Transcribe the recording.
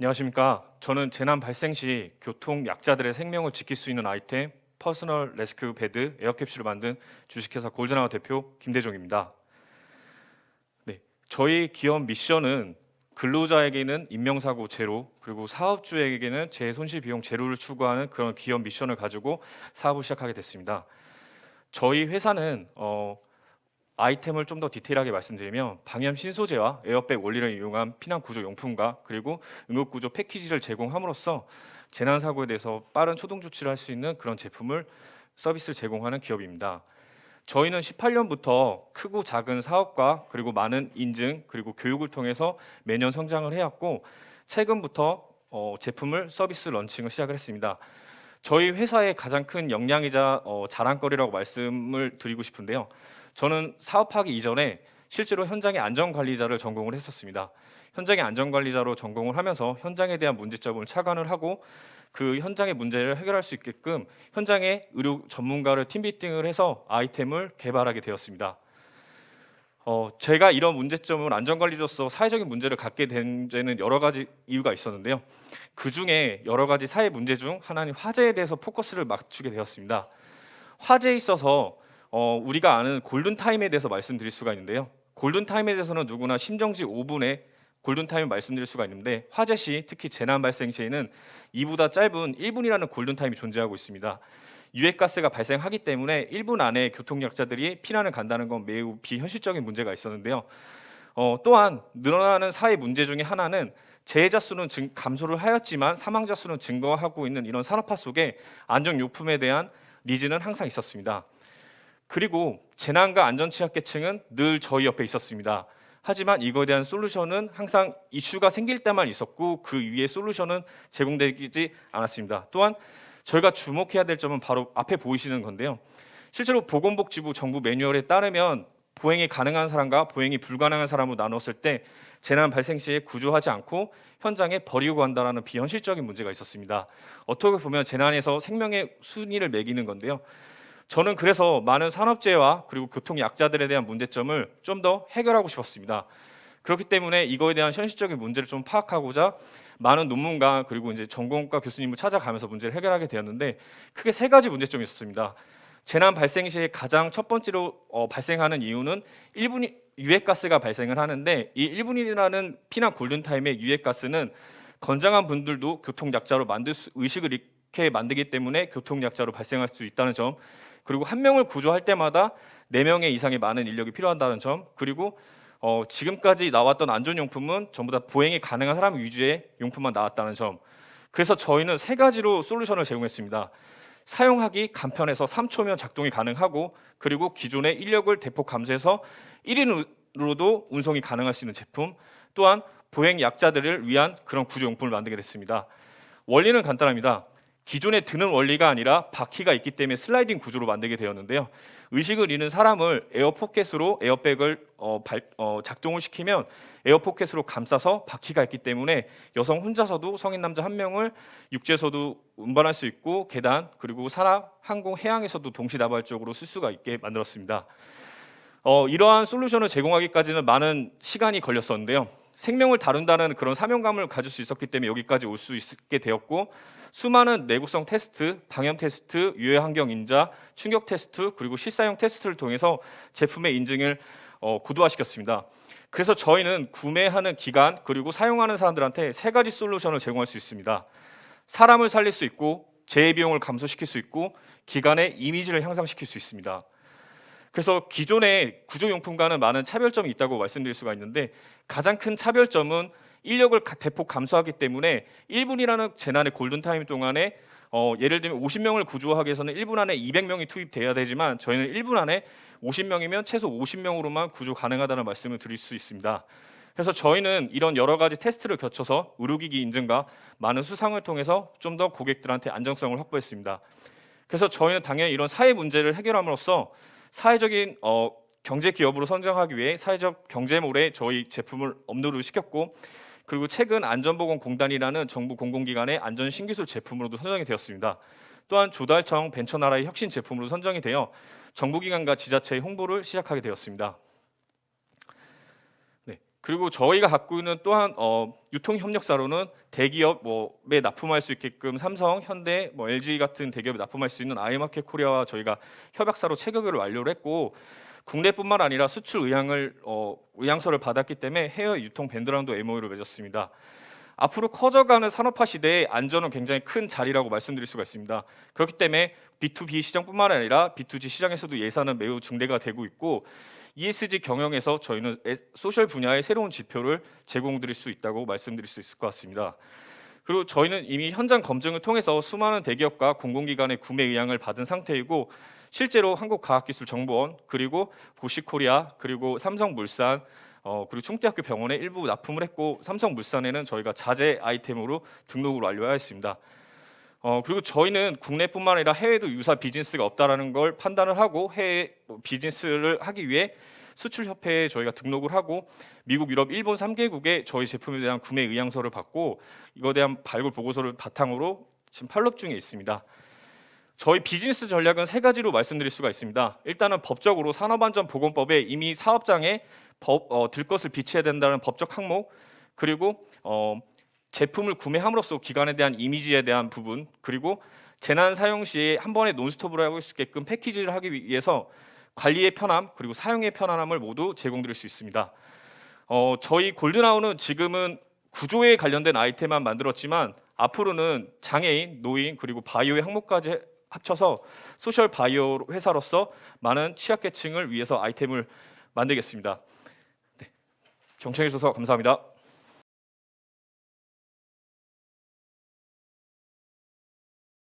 안녕하십니까. 저는 재난 발생 시 교통 약자들의 생명을 지킬 수 있는 아이템 퍼스널 레스큐 베드 에어캡슐을 만든 주식회사 골드나우 대표 김대종입니다. 네, 저희 기업 미션은 근로자에게는 인명사고 제로 그리고 사업주에게는 재손실 비용 제로를 추구하는 그런 기업 미션을 가지고 사업을 시작하게 됐습니다. 저희 회사는 어, 아이템을 좀 더 디테일하게 말씀드리면 방염 신소재와 에어백 원리를 이용한 피난 구조 용품과 그리고 응급 구조 패키지를 제공함으로써 재난 사고에 대해서 빠른 초동 조치를 할 수 있는 그런 제품을 서비스를 제공하는 기업입니다. 저희는 18년부터 크고 작은 사업과 그리고 많은 인증 그리고 교육을 통해서 매년 성장을 해왔고 최근부터 어, 제품을 서비스 런칭을 시작을 했습니다. 저희 회사의 가장 큰 역량이자 어, 자랑거리라고 말씀을 드리고 싶은데요. 저는 사업하기 이전에 실제로 현장의 안전관리자를 전공을 했었습니다. 현장의 안전관리자로 전공을 하면서 현장에 대한 문제점을 차관을 하고 그 현장의 문제를 해결할 수 있게끔 현장의 의료 전문가를 팀비팅을 해서 아이템을 개발하게 되었습니다. 어, 제가 이런 문제점을 안전관리로서 사회적인 문제를 갖게 된 데는 여러 가지 이유가 있었는데요. 그 중에 여러 가지 사회 문제 중 하나는 화재에 대해서 포커스를 맞추게 되었습니다. 화재에 있어서 어, 우리가 아는 골든 타임에 대해서 말씀드릴 수가 있는데요. 골든 타임에 대해서는 누구나 심정지 5분에 골든 타임을 말씀드릴 수가 있는데 화재 시 특히 재난 발생 시에는 이보다 짧은 1분이라는 골든 타임이 존재하고 있습니다. 유해가스가 발생하기 때문에 1분 안에 교통약자들이 피난을 간다는 건 매우 비현실적인 문제가 있었는데요. 어, 또한 늘어나는 사회 문제 중에 하나는 재해자 수는 증, 감소를 하였지만 사망자 수는 증가하고 있는 이런 산업화 속에 안전용품에 대한 니즈는 항상 있었습니다. 그리고 재난과 안전취약계층은 늘 저희 옆에 있었습니다. 하지만 이거에 대한 솔루션은 항상 이슈가 생길 때만 있었고 그 위에 솔루션은 제공되지 않았습니다. 또한 저희가 주목해야 될 점은 바로 앞에 보이시는 건데요. 실제로 보건복지부 정부 매뉴얼에 따르면 보행이 가능한 사람과 보행이 불가능한 사람으로 나눴을 때 재난 발생 시에 구조하지 않고 현장에 버리고 간다라는 비현실적인 문제가 있었습니다. 어떻게 보면 재난에서 생명의 순위를 매기는 건데요. 저는 그래서 많은 산업재해와 그리고 교통 약자들에 대한 문제점을 좀 더 해결하고 싶었습니다. 그렇기 때문에 이거에 대한 현실적인 문제를 좀 파악하고자 많은 논문가 그리고 이제 전공과 교수님을 찾아가면서 문제를 해결하게 되었는데 크게 세 가지 문제점이 있었습니다. 재난 발생 시에 가장 첫 번째로 어, 발생하는 이유는 1분 유해가스가 발생을 하는데 이 1분이라는 피난 골든타임의 유해가스는 건장한 분들도 교통약자로 만들 수, 의식을 잃게 만들기 때문에 교통약자로 발생할 수 있다는 점 그리고 한 명을 구조할 때마다 네 명의 이상의 많은 인력이 필요하다는 점 그리고 어, 지금까지 나왔던 안전용품은 전부 다 보행이 가능한 사람 위주의 용품만 나왔다는 점 그래서 저희는 세 가지로 솔루션을 제공했습니다. 사용하기 간편해서 3초면 작동이 가능하고 그리고 기존의 인력을 대폭 감소해서 1인으로도 운송이 가능할 수 있는 제품 또한 보행 약자들을 위한 그런 구조용품을 만들게 됐습니다. 원리는 간단합니다. 기존에 드는 원리가 아니라 바퀴가 있기 때문에 슬라이딩 구조로 만들게 되었는데요. 의식을 잃은 사람을 에어포켓으로 에어백을 어, 발, 어, 작동을 시키면 에어포켓으로 감싸서 바퀴가 있기 때문에 여성 혼자서도 성인 남자 한 명을 육지에서도 운반할 수 있고 계단 그리고 산악, 항공, 해양에서도 동시다발적으로 쓸 수가 있게 만들었습니다. 어, 이러한 솔루션을 제공하기까지는 많은 시간이 걸렸었는데요. 생명을 다룬다는 그런 사명감을 가질 수 있었기 때문에 여기까지 올 수 있게 되었고 수많은 내구성 테스트, 방염 테스트, 유해 환경 인자, 충격 테스트 그리고 실사용 테스트를 통해서 제품의 인증을 어, 구도화시켰습니다. 그래서 저희는 구매하는 기간 그리고 사용하는 사람들한테 세 가지 솔루션을 제공할 수 있습니다. 사람을 살릴 수 있고 재해 비용을 감소시킬 수 있고 기간의 이미지를 향상시킬 수 있습니다. 그래서 기존의 구조용품과는 많은 차별점이 있다고 말씀드릴 수가 있는데 가장 큰 차별점은 인력을 가- 대폭 감소하기 때문에 1분이라는 재난의 골든타임 동안에 어, 예를 들면 50명을 구조하기 위해서는 1분 안에 200명이 투입돼야 되지만 저희는 1분 안에 50명이면 최소 50명으로만 구조 가능하다는 말씀을 드릴 수 있습니다. 그래서 저희는 이런 여러 가지 테스트를 거쳐서 의료기기 인증과 많은 수상을 통해서 좀 더 고객들한테 안정성을 확보했습니다. 그래서 저희는 당연히 이런 사회 문제를 해결함으로써 사회적인 어, 경제 기업으로 선정하기 위해 사회적 경제몰에 저희 제품을 업로드 시켰고 그리고 최근 안전보건공단이라는 정부 공공기관의 안전 신기술 제품으로도 선정이 되었습니다. 또한 조달청 벤처나라의 혁신 제품으로 선정이 되어 정부기관과 지자체의 홍보를 시작하게 되었습니다. 네, 그리고 저희가 갖고 있는 또한 어, 유통 협력사로는 대기업 뭐에 납품할 수 있게끔 삼성, 현대, 뭐 LG 같은 대기업에 납품할 수 있는 아이마켓 코리아와 저희가 협약사로 체결을 완료를 했고 국내뿐만 아니라 수출 의향을 어, 의향서를 받았기 때문에 해외 유통 밴드랑도 MOU를 맺었습니다. 앞으로 커져가는 산업화 시대에 안전은 굉장히 큰 자리라고 말씀드릴 수가 있습니다. 그렇기 때문에 B2B 시장뿐만 아니라 B2G 시장에서도 예산은 매우 증대가 되고 있고 ESG 경영에서 저희는 에- 소셜 분야의 새로운 지표를 제공드릴 수 있다고 말씀드릴 수 있을 것 같습니다. 그리고 저희는 이미 현장 검증을 통해서 수많은 대기업과 공공기관의 구매 의향을 받은 상태이고 실제로 한국과학기술정보원 그리고 보시코리아 그리고 삼성물산 어, 그리고 충대학교 병원에 일부 납품을 했고 삼성물산에는 저희가 자재 아이템으로 등록을 완료하였습니다. 어, 그리고 저희는 국내뿐만 아니라 해외도 유사 비즈니스가 없다라는 걸 판단을 하고 해외 뭐 비즈니스를 하기 위해 수출 협회에 저희가 등록을 하고 미국, 유럽, 일본 3개국에 저희 제품에 대한 구매 의향서를 받고 이거에 대한 발굴 보고서를 바탕으로 지금 팔롭 중에 있습니다. 저희 비즈니스 전략은 세 가지로 말씀드릴 수가 있습니다. 일단은 법적으로 산업안전보건법에 이미 사업장에 법, 어, 들 것을 비치해야 된다는 법적 항목 그리고 어, 제품을 구매함으로써 기관에 대한 이미지에 대한 부분 그리고 재난 사용 시에 한 번에 논스톱으로 하고 수 있게끔 패키지를 하기 위해서 관리의 편함 그리고 사용의 편안함을 모두 제공드릴 수 있습니다. 어, 저희 골드나우는 지금은 구조에 관련된 아이템만 만들었지만 앞으로는 장애인, 노인 그리고 바이오의 항목까지 합쳐서 소셜 바이오 회사로서 많은 취약계층을 위해서 아이템을 만들겠습니다. 네, 경청해 주셔서 감사합니다.